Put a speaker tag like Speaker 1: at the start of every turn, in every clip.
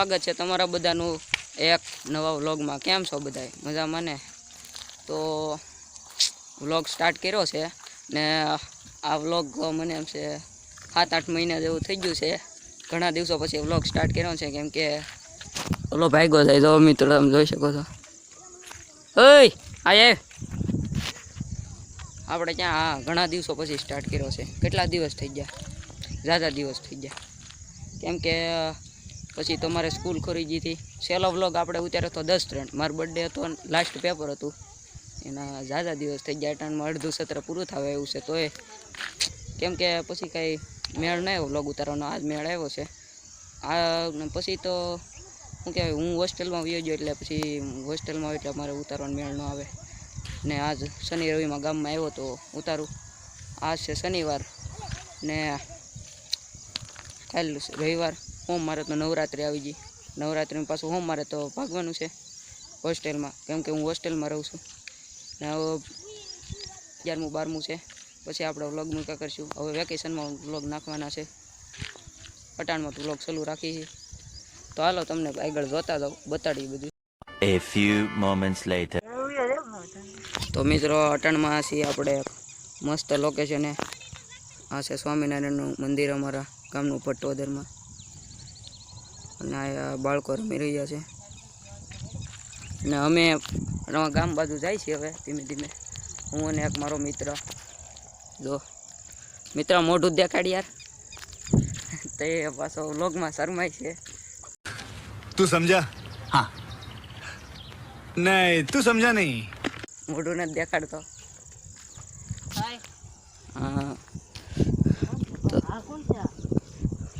Speaker 1: સ્વાગત છે તમારા બધાનું એક નવા વ્લોગમાં. કેમ છો બધાય? મજામાં ને? તો વ્લોગ સ્ટાર્ટ કર્યો છે ને આ વ્લોગ મને એમ છે સાત, આઠ મહિના જેવું થઈ ગયું છે. ઘણા દિવસો પછી વ્લોગ સ્ટાર્ટ કર્યો છે, કેમ કે ઓલો ભાગ્યો થાય તો મિત્રો, તમે જોઈ શકો છો. ઓય, આય. આપણે ક્યાં? હા, ઘણા દિવસો પછી સ્ટાર્ટ કર્યો છે. કેટલા દિવસ થઈ ગયા? ઝાઝા દિવસ થઈ ગયા. કેમ કે પછી તમારે સ્કૂલ ગઈ હતી સેલો વ્લોગ આપણે ઉતાર્યો હતો દસ ત્રણ. મારો બર્થડે હતો લાસ્ટ પેપર હતું. એના ઝાઝા દિવસ થઈ ગયા. ટાણમાં અડધું સત્ર પૂરું થવા એવું છે. તોય કેમ કે પછી કાંઈ મેળ ન આવ્યો વ્લોગ ઉતારવાનો. આજ મેળ આવ્યો છે. આ પછી તો શું કહેવાય, હું હોસ્ટેલમાં વયો ગયો એટલે પછી હોસ્ટેલમાં એટલે મારે ઉતારવાનો મેળ ન આવે. ને આજ શનિ રવિમાં ગામમાં આવ્યો તો ઉતારું. આજ છે શનિવાર. ને કાલ રવિવાર. હોમ મારે તો નવરાત્રિ આવી ગઈ. નવરાત્રિમાં પાછું હોમ મારે તો ભાગવાનું છે હોસ્ટેલમાં. કેમ કે હું હોસ્ટેલમાં રહું છું. ને હવે અગિયારમું બારમું છે. પછી આપણે વ્લોગ મૂકા કરીશું. હવે વેકેશનમાં વ્લોગ નાખવાના છે. પટાણમાં તો વ્લોગ ચાલુ રાખી છે તો હાલો તમને આગળ જોતા જાઓ બતાડી બધું.
Speaker 2: A few moments later.
Speaker 1: તો મિત્રો અટાણમાં છીએ આપણે. મસ્ત મસ્ત લોકેશને આ છે સ્વામિનારાયણનું મંદિર અમારા ગામનું પટ્ટોદરમાં અને આ બાળકો રમી રહ્યા છે. અને અમે ગામ બાજુ જાય છીએ હવે ધીમે ધીમે. હું અને એક મારો મિત્ર. જો મિત્ર મોઢું દેખાડ યાર. તે પાછો વ્લોગમાં શરમાય છે.
Speaker 3: તું સમજા? હા. નહીં તું સમજા નહીં.
Speaker 1: મોઢું નથી દેખાડતો.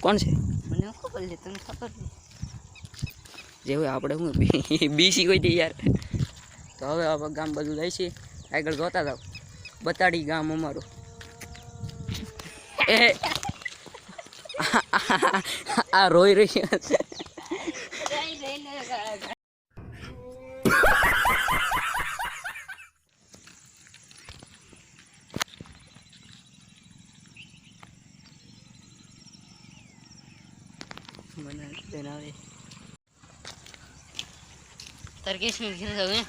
Speaker 4: કોણ છે? ખબર છે તને ખબર છે
Speaker 1: જેવું આપણે હું બીસી કોઈ દી યાર. તો હવે હવે ગામ બધું જાય છે. આગળ જોતા જાઓ બતાડી ગામ અમારું. એ આ રોઈ રહી છે. મને બનાવે. આવે
Speaker 4: તાર કેસમાં ઘેર જાવ હે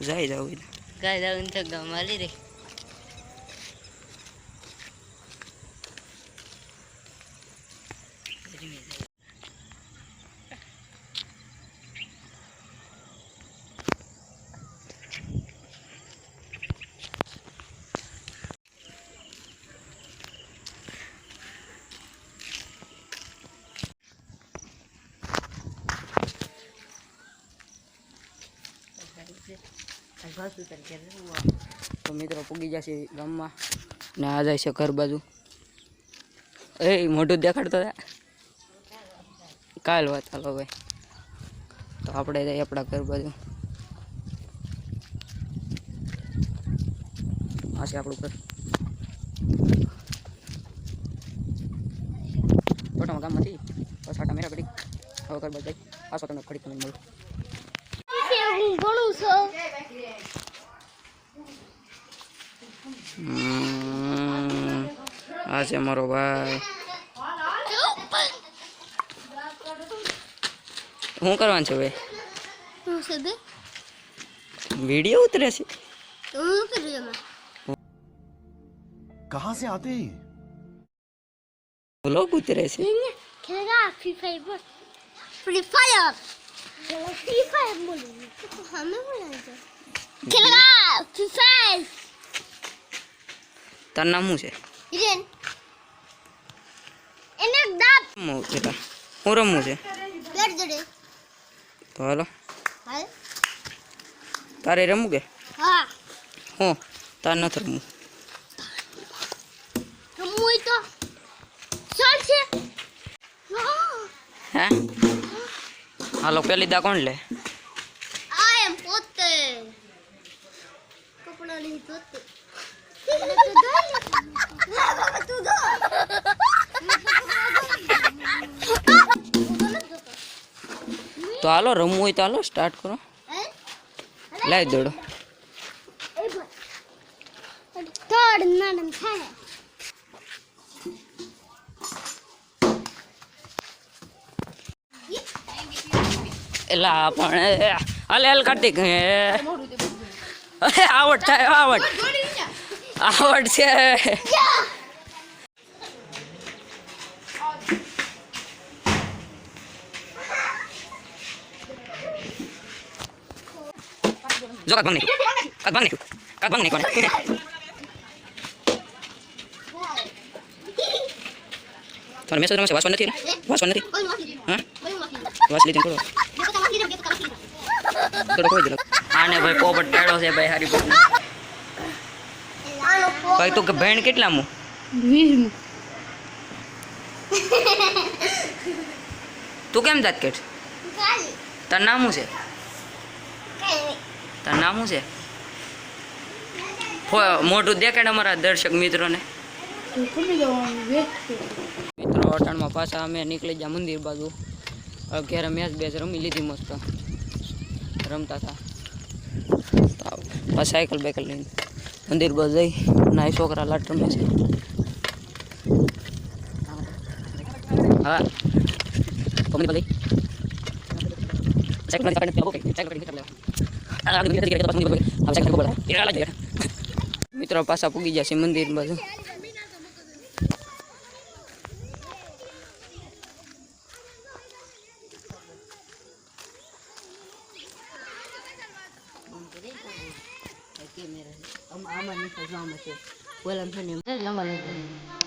Speaker 1: જાય જાવ
Speaker 4: ગાય જાવ ને ગામ માલી રે.
Speaker 1: તો મિત્રો પૂગી જશે ગામમાં. ને આ જાય છે ઘર બાજુ. એ મોઢું દેખાડતો કાલ વાત હાલો ભાઈ. તો આપણે જઈએ આપણા ઘર બાજુ. આ છે આપણું ઘર. છોટામાં ગામમાંથી. છાટા મેરા ઘડી હવે ઘર બાજુ આશો તમને છો તમે ઘડી તમને મળું હમ, આ છે મારો ભાઈ શું કરવાનું છે ભાઈ વિડીયો ઉતરે છે
Speaker 3: कहाँ से आते हैं
Speaker 1: વ્લોગ ઉતરે છે
Speaker 5: खेलेगा फ्री फायर बोल फ्री फायर Free Fire বলুন
Speaker 1: તાર નામ શું છે?
Speaker 5: એને દાબ
Speaker 1: મો બેટા હું રમું છે?
Speaker 5: બેટ
Speaker 1: તારે રમું કે?
Speaker 5: હા.
Speaker 1: હું? તાર નથી રમવું.
Speaker 5: રમવું તો. ચાલ છે હા?
Speaker 1: હાલો પેલી દા કોણ લે?
Speaker 5: આ એમ પોતે. કપડા લઈ પોતે તો
Speaker 1: હાલો રમવું હોય તો હાલો સ્ટાર્ટ કરો. લાવી દોડો. એલા પણ હાલે હાલ કાર્તિક. આવડ થાય આવડ આવડ છે જો કાક નહીં કાક નહીં કાક નહીં કોને તમારે મેસેજ રમશે નથી ને? નથી હા વાસ લીધી આને ભાઈ પોપટ ટેડો છે ભાઈ હારી પોપટ. ભાઈ તો કે ભેણ કેટલા મુ તું કેમ જાત કેટ? તાર નામ શું છે તાર નામ શું છે મોઢું દેખાડ અમારા દર્શક મિત્રોને. મિત્રો અટાણમાં પાછા અમે નીકળી ગયા મંદિર બાજુ. અત્યારે મેચ બેચ રમી લીધી મસ્ત. રમતા હતા. પાછા સાયકલ બાયકલ લઈને મંદિર બસ જઈ. ના, એ છોકરા લાટ રમે છે. હા. આ છે. મિત્રો પાછા પૂગી જશે મંદિર બાજુ
Speaker 4: આમાં નીકળ જવામાં છે બોલામ છે ને એમ જમા નથી
Speaker 1: તો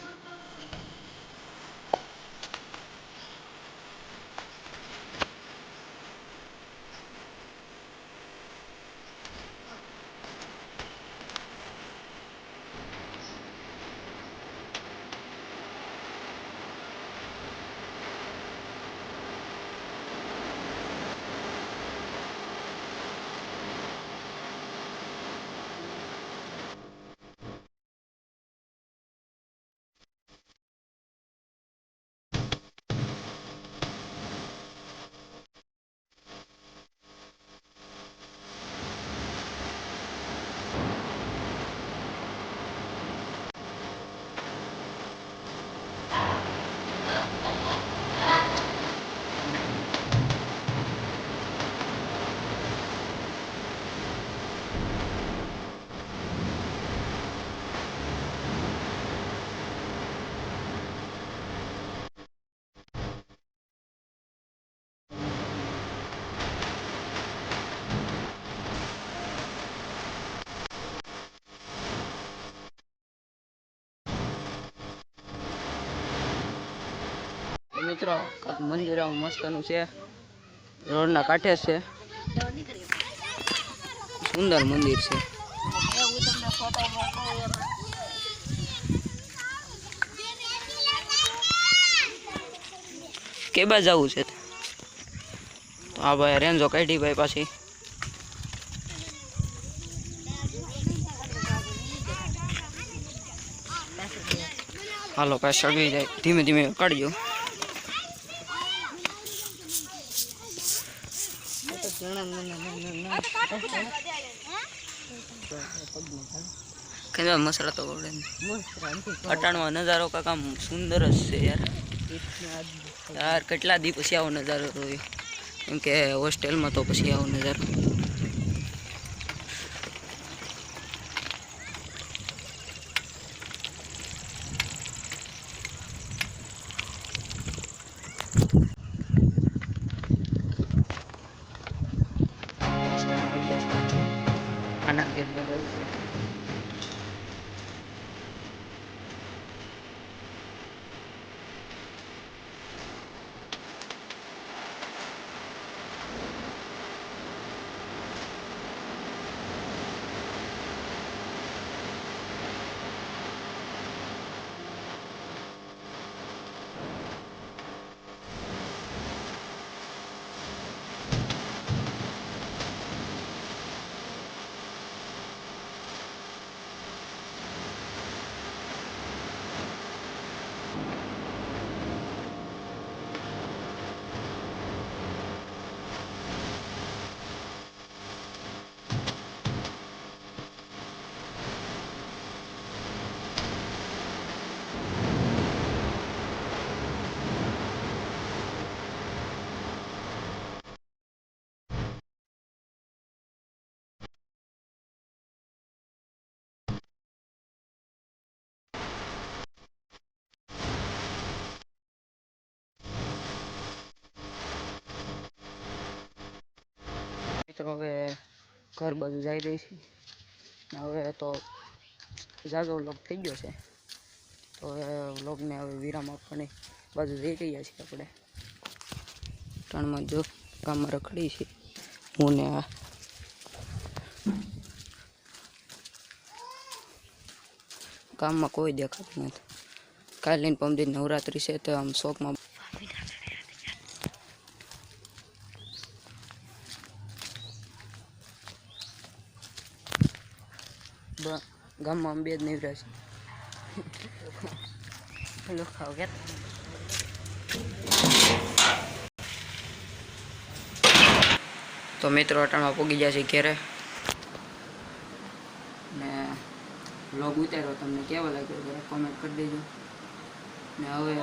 Speaker 1: મિત્રો કાંઈક મંદિર આવું મસ્તનું છે રોડના કાંઠે જ છે સુંદર મંદિર છે કે બાજુ જવું છે તો આ ભાઈ રેન્જો કાઢી ભાઈ પાછી હાલો કાંઈ સળગી જાય ધીમે ધીમે કાઢજો કઈ મસાલા તો આવડે નહીં. અટાણમાં નજારો કાંક આમ સુંદર જ છે યાર યાર કેટલા દી પછી આવો નજારો જોયો કેમ કે હોસ્ટેલમાં તો પછી આવો નજારો આના ઘેર મિત્રો હવે ઘર બાજુ જઈ રહી છે. હવે તો ઝાઝો વ્લોગ થઈ ગયો છે. તો હવે વ્લોગને હવે વિરામ આપવાની બાજુ જઈ રહ્યા છીએ આપણે. ત્રણમાં જો ગામમાં રખડી છે. હું ને આ. ગામમાં કોઈ દેખાતું નથી. કાલે પમદી નવરાત્રી છે તો આમ શોખમાં ગામમાં અંબે જ નહીં કે તો મિત્રો અટાણમાં પૂગી છે ઘેરે. ને વ્લોગ ઉતાર્યો તમને કેવો લાગ્યો જરા કોમેન્ટ કરી દેજો. ને હવે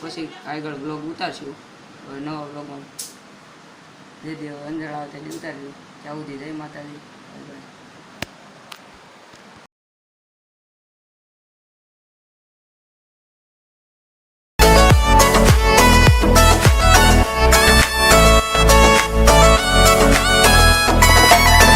Speaker 1: પછી આગળ વ્લોગ ઉતારશું. હવે નવા વ્લોગમાં જે હવે અંજળ આવે તે ઉતારજો ત્યાં સુધી જય માતાજી.